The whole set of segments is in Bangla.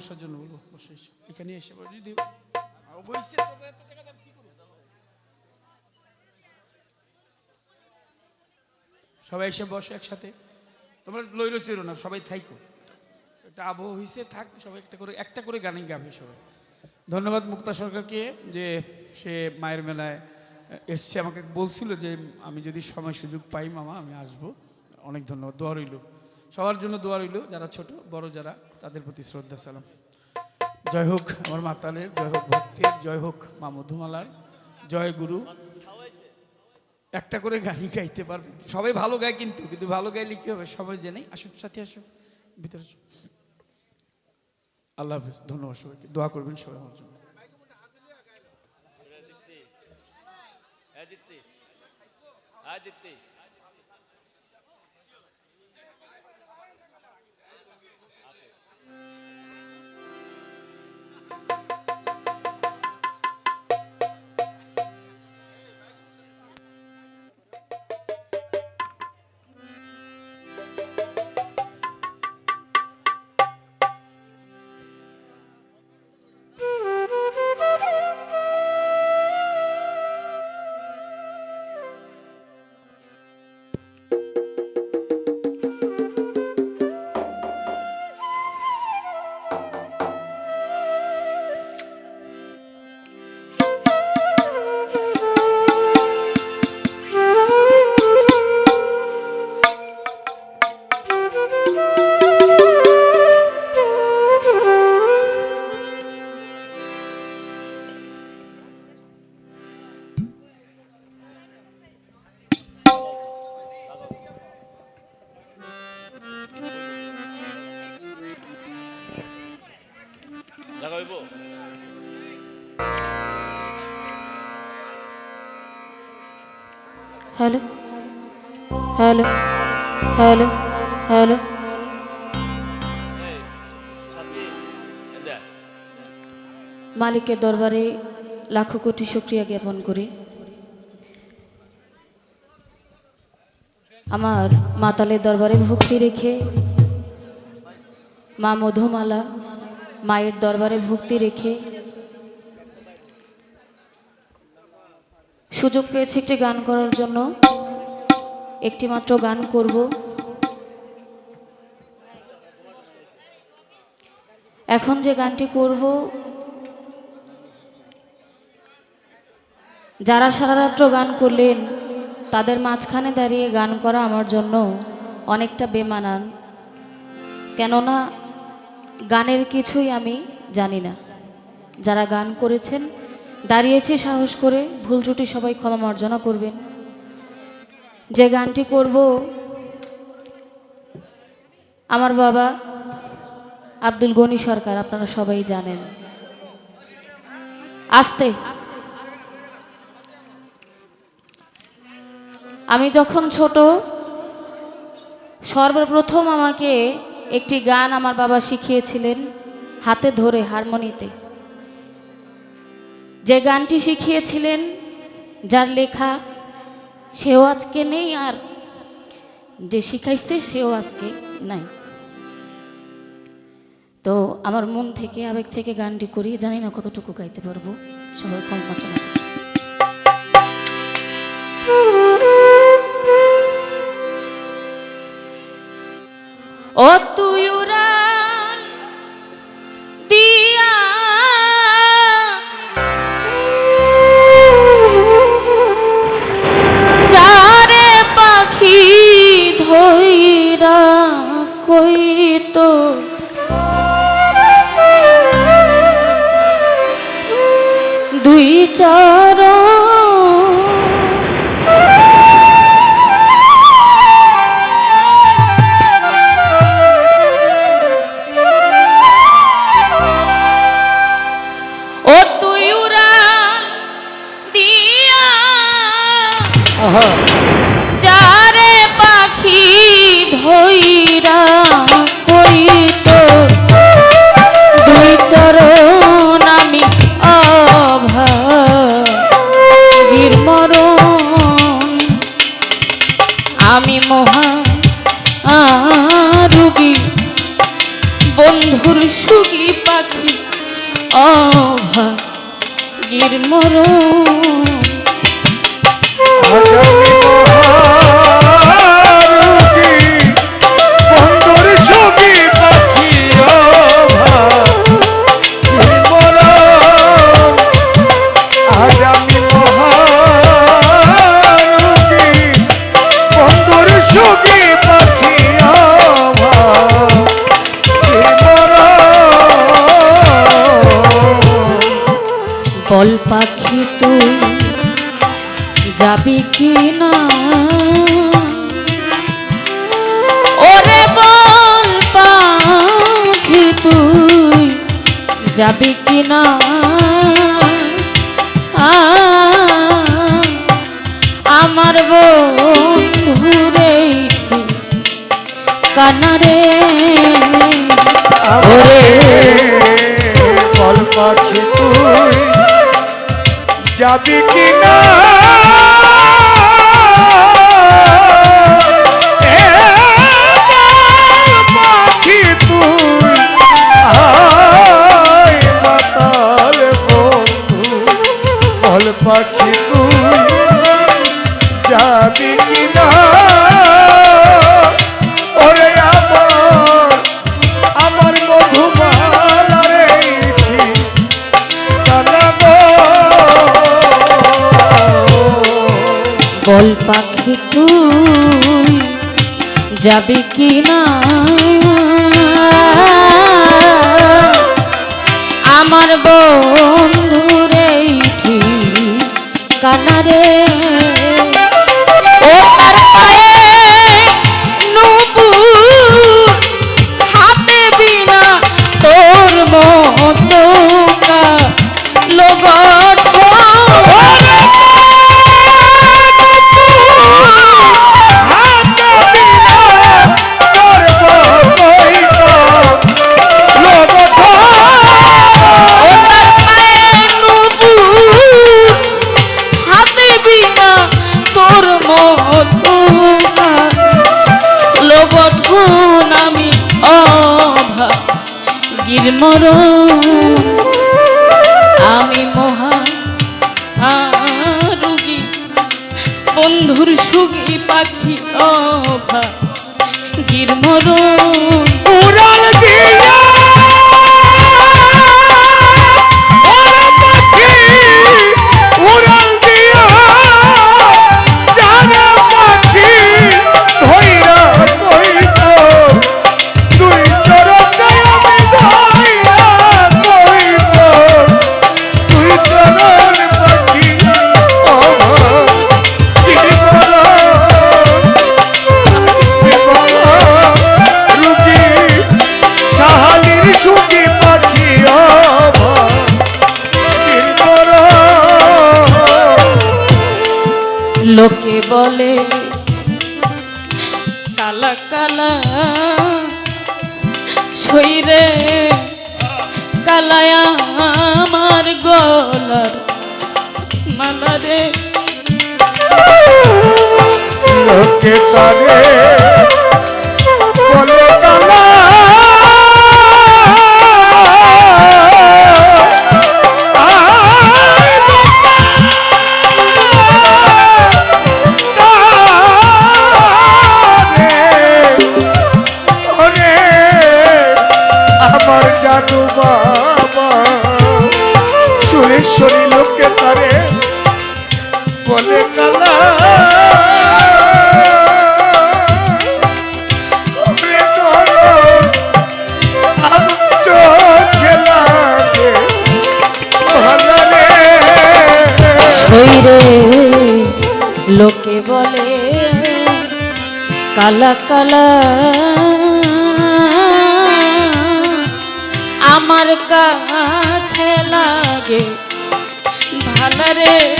বসার জন্য বলব, বসে এখানে এসে যদি? সবাই এসে বসে একসাথে। তোমরা লইল চেরো না, সবাই থাইকো। একটা আবহ হয়েছে থাক, সবাই একটা করে একটা করে গানই গাবে সবাই। ধন্যবাদ মুক্তা সরকারকে যে সে মায়ের মেলায় এসছে। আমাকে বলছিল যে আমি যদি সময় সুযোগ পাই মামা, আমি আসব। অনেক ধন্যবাদ। দোয়া রইল। সবার জন্য দোয়া রইল, যারা ছোট, বড় যারা, তাদের প্রতি শ্রদ্ধা, সালাম। জয় হোক আমার মাতালের, জয় হোক ভক্তের, জয় হোক মা মধুমালার, জয় গুরু। একটা করে গানই গাইতে পারবে। সবাই ভালো গায় কিন্তু কিন্তু ভালো গাইলে কি হবে, সবাই জেনে আসুন, সাথে আসুন, ভিতরে আল্লাহ হাফিজ, ধন্যবাদ সবাইকে। দোয়া করবেন সবাই আমার জন্য। Hello? Hello? Hello? Hello? মালিকের দরবারে লাখো কোটি শুক্রিয়া জ্ঞাপন করি। আমার মাতালের দরবারে ভক্তি রেখে, মা মধুমালা মায়ের দরবারে ভক্তি রেখে সুযোগ পেয়েছি একটি গান করার জন্য। একটি মাত্র গান করব। এখন যে গানটি করব, যারা সারা রাত্র গান করলেন, তাদের মাঝখানে দাঁড়িয়ে গান করা আমার জন্য অনেকটা বেমানান। কেননা, গানের কিছুই আমি জানি না। যারা গান করেছেন দাঁড়িয়েছে সাহস করে, ভুল ত্রুটি সবাই ক্ষমা মার্জনা করবেন। যে গানটি করব, আমার বাবা আব্দুল গনি সরকার, আপনারা সবাই জানেন। আসতে। আমি যখন ছোট, সর্বপ্রথম আমাকে একটি গান আমার বাবা শিখিয়েছিলেন, হাতে ধরে হারমোনিতে। যে গানটি শিখিয়েছিলেন, যার লেখা, সেও আজকে নেই আর যে শিখাইছে, সেও আজকে নাই। তো আমার মন থেকে আবেগ থেকে গানটি করি জানি না কতটুকু গাইতে পারব। সবাই কম পছন্দ ও তুই চার ও তুই উড়াল দিয়া। যারে পাখি ধইরা অভাগীর মরণ। যাবি কি না ওরে বল পাখি তুই, যাবি কি না আমার বন্ধুরে কানারে ওরে বল পাখি যাবি কিনা? যাবে কি না? আমার বন্ধুরে ঠিক কানারে চুকি পাখি লোকে বলে কালা কালা শৈরে কালায় আমার গলার মালা রে। লোকে কালা বলে কালা কালা আমার কাছে লাগে ভালো রে।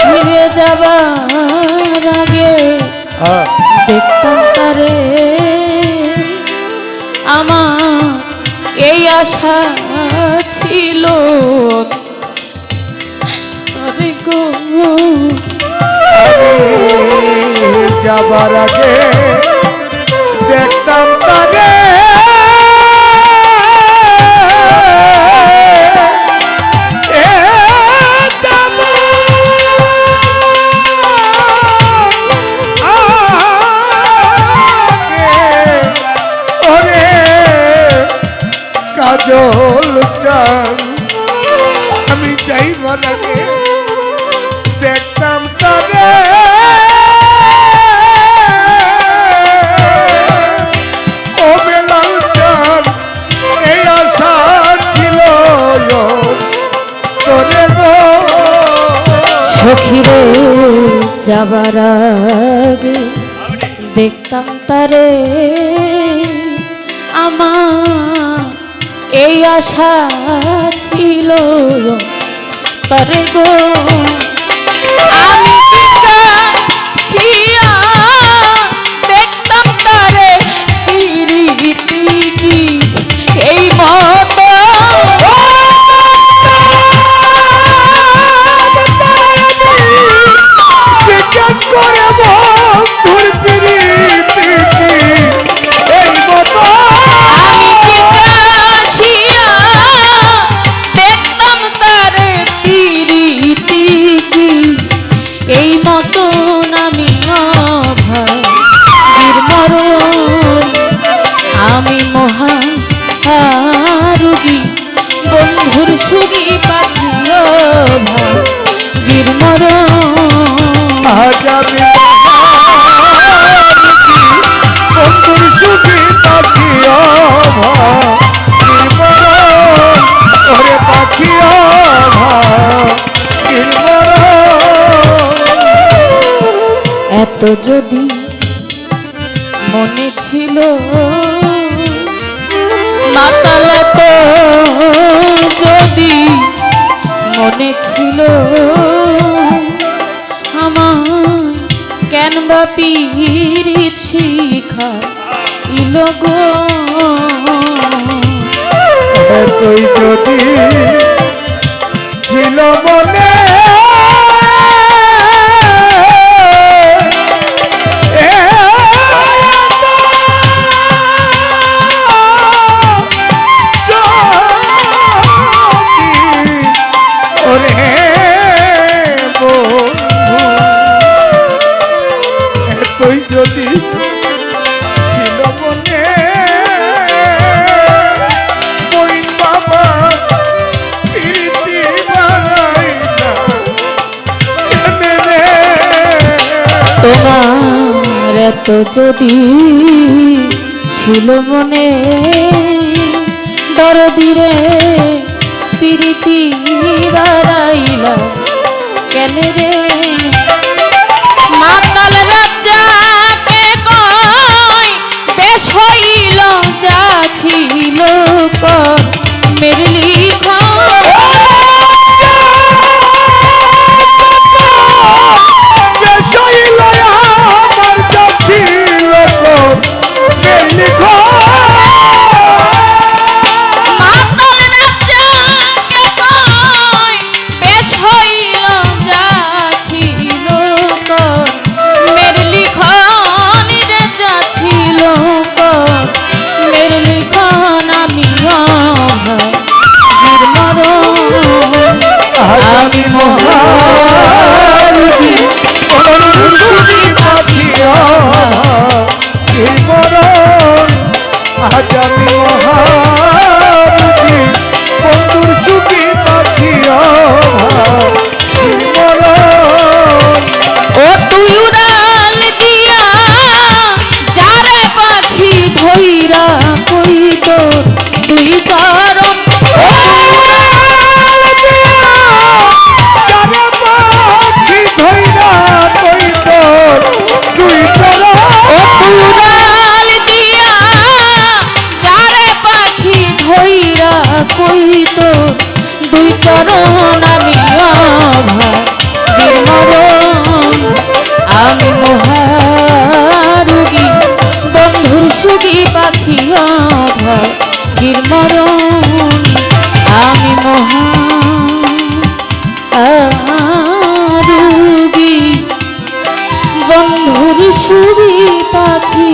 ফিরে যাবার আগে হ্যাঁ। দেখতাম তারে। আমার এই আশা ছিল। যাবার আগে কেমন আগে দেখতাম তবে। সখিরে যাবার আগে দেখতাম তারে। আমার এই আশা ছিল করে গো। যদি এত যদি ছিল মনে দরদিরে প্রীতি বাড়াইলা, কেন রে? মাতাল রাজাকে কয়, বেশ হইল, যা ছিল কয়। আমি মহা সুরি পাখি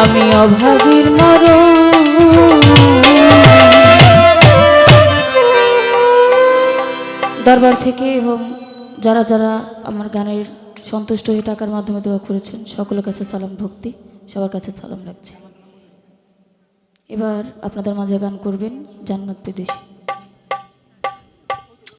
আমি অভাগীর মর দরবার থেকে এবং যারা যারা আমার গানের সন্তুষ্ট হয়ে টাকার মাধ্যমে দেওয়া করেছেন, সকলের কাছে সালাম ভক্তি, সবার কাছে সালাম রাখছি। এবার আপনাদের মাঝে গান করবেন জান্নাত বিদেশি।